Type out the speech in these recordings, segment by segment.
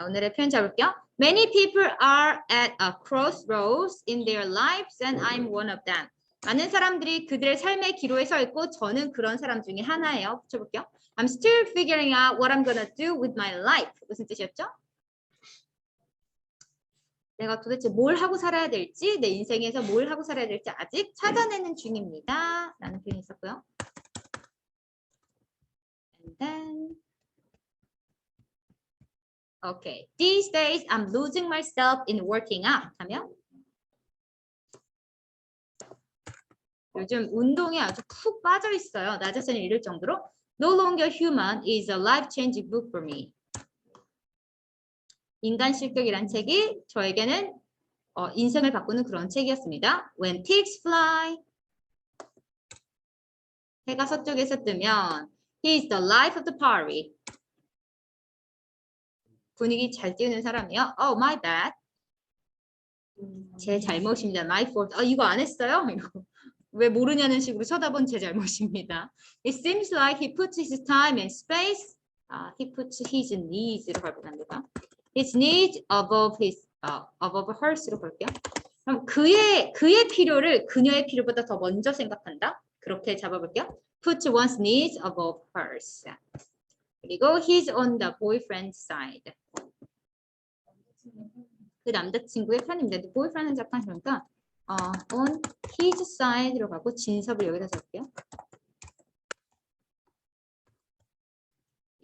자, 오늘의 표현 잡을게요. Many people are at a crossroads in their lives and I'm one of them. 많은 사람들이 그들의 삶의 기로에 서 있고 저는 그런 사람 중에 하나예요. 붙여볼게요. I'm still figuring out what I'm gonna do with my life. 무슨 뜻이었죠? 내가 도대체 뭘 하고 살아야 될지, 내 인생에서 뭘 하고 살아야 될지 아직 찾아내는 중입니다. 라는 표현이 있었고요. And then, okay. These days, I'm losing myself in working out. 하면 요즘 운동에 아주 푹 빠져 있어요. 나 자신을 잃을 정도로. No longer human is a life-changing book for me. 인간 실격이란 책이 저에게는 어, 인생을 바꾸는 그런 책이었습니다. When pigs fly. 해가 서쪽에서 뜨면 He is the life of the party. 분위기 잘 띄우는 사람이요. Oh, my bad. 제 잘못입니다. My fault. 아, 이거 안 했어요? 이러고. 왜 모르냐는 식으로 쳐다본 제 잘못입니다. It seems like he puts his time and space. 아, he puts his needs로 발표합니다. His needs above his 어, above hers로 볼게요. 그럼 그의 그의 필요를 그녀의 필요보다 더 먼저 생각한다. 그렇게 잡아볼게요. Put one's needs above hers. 그리고 he's on the boyfriend side. 그 남자친구의 편입니다. boyfriend은 보니까 어, on his side로 가고 진섭을 여기다 적을게요.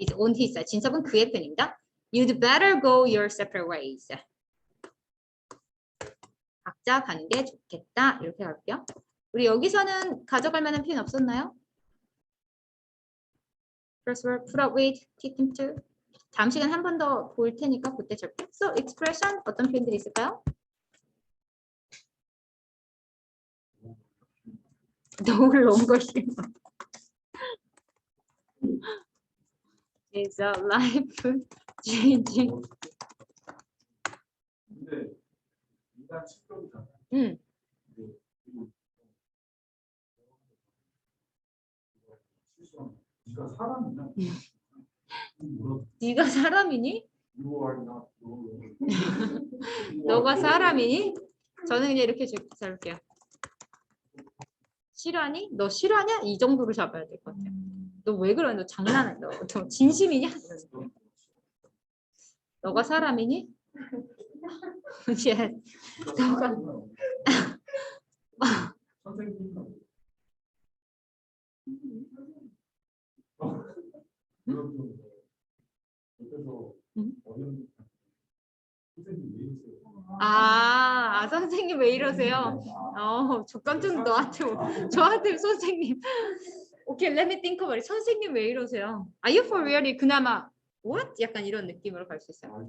is on his side. 진섭은 그의 편입니다. You'd better go your separate ways. 각자 가는 게 좋겠다. 이렇게 갈게요. 우리 여기서는 가져갈 만한 표현 없었나요? First word, put up with, kick him to. 다음 시간 한 번 더 볼 테니까 그때 적게. So expression 어떤 표현들이 있을까요? 너무 longer is a life changing. 근데 인간 실격이잖아. 음. 실수하면 네가 사람이냐? 뭐라? 네가 사람이니? You are not. 너가 사람이니? 저는 그냥 이렇게 잡을게요. 실화니? 너 실화냐? 이 정도로 잡아야 될 것 같아요. 너 왜 그래? 너 장난해? 너, 너 진심이냐? 너가 사람이니? 예. 너가 음? 아, 아 선생님 왜 이러세요? 어, 조건좀 너한테 오- 저한테 선생님. 오케이, let me think about it. 선생님 왜 이러세요? Are you for real이 그나마 what? 약간 이런 느낌으로 갈 수 있어요.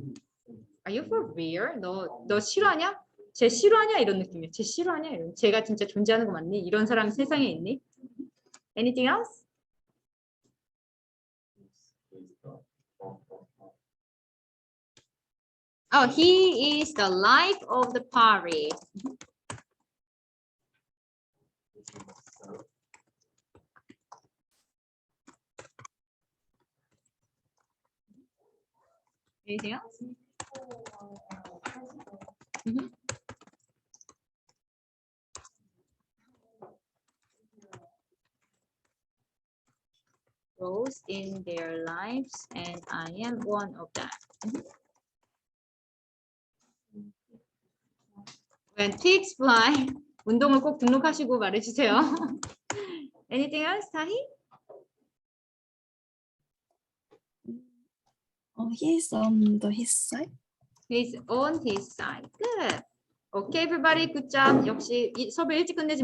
Are you for real? 너, 너 실화냐? 쟤 실화냐? 이런 느낌이에요. 쟤 실화냐? 이런. 쟤가 진짜 존재하는 거 맞니? 이런 사람 세상에 있니? Anything else? Oh, he is the life of the party. Anything else? Mhm. Roles in their lives, and I am one of them. Mhm. When pigs fly, 운동을 꼭 등록하시고 말해주세요. Anything else, 타희? Oh, he's on the his side. He's on his side. Good. Okay, everybody, good job. 역시 이 수업을 일찍 끝내지